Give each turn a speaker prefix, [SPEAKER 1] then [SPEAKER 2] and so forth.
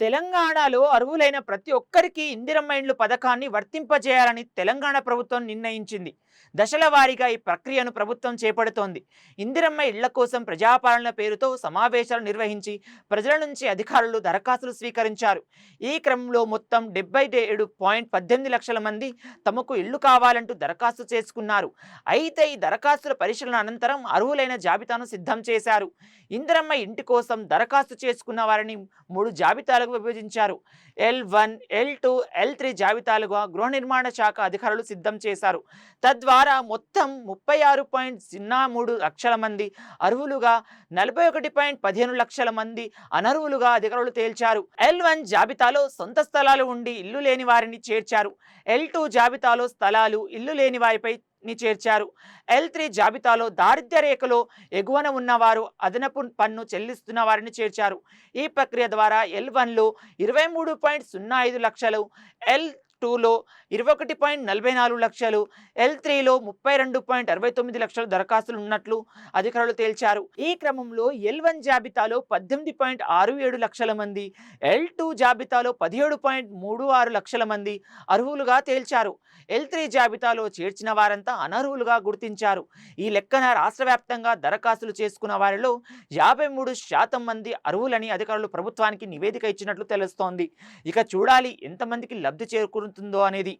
[SPEAKER 1] తెలంగాణలో అర్హులైన ప్రతి ఒక్కరికి ఇందిరమ్మ ఇండ్లు పథకాన్ని వర్తింపజేయాలని తెలంగాణ ప్రభుత్వం నిర్ణయించింది. దశల వారీగా ఈ ప్రక్రియను ప్రభుత్వం చేపడుతోంది. ఇందిరమ్మ ఇళ్ళ కోసం ప్రజాపాలన పేరుతో సమావేశాలు నిర్వహించి ప్రజల నుంచి అధికారులు దరఖాస్తులు స్వీకరించారు. ఈ క్రమంలో మొత్తం డెబ్బై ఏడు పాయింట్ పద్దెనిమిది లక్షల మంది తమకు ఇళ్ళు కావాలంటూ దరఖాస్తు చేసుకున్నారు. అయితే ఈ దరఖాస్తుల పరిశీలన అనంతరం అర్హులైన జాబితాను సిద్ధం చేశారు. ఇందిరమ్మ ఇంటి కోసం దరఖాస్తు చేసుకున్న వారిని మూడు జాబితాలు జాబితాలుగా విభజించారు. L one L two L three జాబితాలుగా గృహ నిర్మాణ శాఖ అధికారులు సిద్ధం చేశారు. తద్వారా మొత్తం ముప్పై ఆరు పాయింట్ సున్నా మూడు లక్షల మంది అర్హులుగా నలభై ఒకటి పాయింట్ పదిహేను లక్షల మంది అనర్హులుగా అధికారులు తేల్చారు. ఎల్ వన్ జాబితాలో సొంత స్థలాలు ఉండి ఇల్లు లేని వారిని చేర్చారు. ఎల్ టూ జాబితాలో స్థలాలు ఇల్లు లేని వారిపై ని చేర్చారు. ఎల్ త్రీ జాబితాలో దారిద్ర్య రేఖలో ఎగువన ఉన్నవారు అదనపు పన్ను చెల్లిస్తున్న వారిని చేర్చారు. ఈ ప్రక్రియ ద్వారా ఎల్ వన్లో ఇరవై మూడు పాయింట్ సున్నా ఐదు లక్షలు ఎల్ టూలో ఇరవై ఒకటి పాయింట్ నలభై నాలుగు లక్షలు ఎల్ త్రీలో ముప్పై రెండు పాయింట్ అరవై తొమ్మిది లక్షలు దరఖాస్తులు ఉన్నట్లు అధికారులు తేల్చారు. ఈ క్రమంలో ఎల్ వన్ జాబితాలో పద్దెనిమిది పాయింట్ ఆరు ఏడు లక్షల మంది ఎల్ టూ జాబితాలో పదిహేడు పాయింట్ మూడు ఆరు లక్షల మంది అర్హులుగా తేల్చారు. ఎల్ త్రీ జాబితాలో చేర్చిన వారంతా అనర్హులుగా గుర్తించారు. ఈ లెక్కన రాష్ట్ర వ్యాప్తంగా దరఖాస్తులు చేసుకున్న వారిలో యాభై మూడు శాతం మంది అర్హులని అధికారులు ప్రభుత్వానికి నివేదిక ఇచ్చినట్లు తెలుస్తోంది. ఇక చూడాలి ఎంతమందికి లబ్ధి చేకూరుతుందో అనేది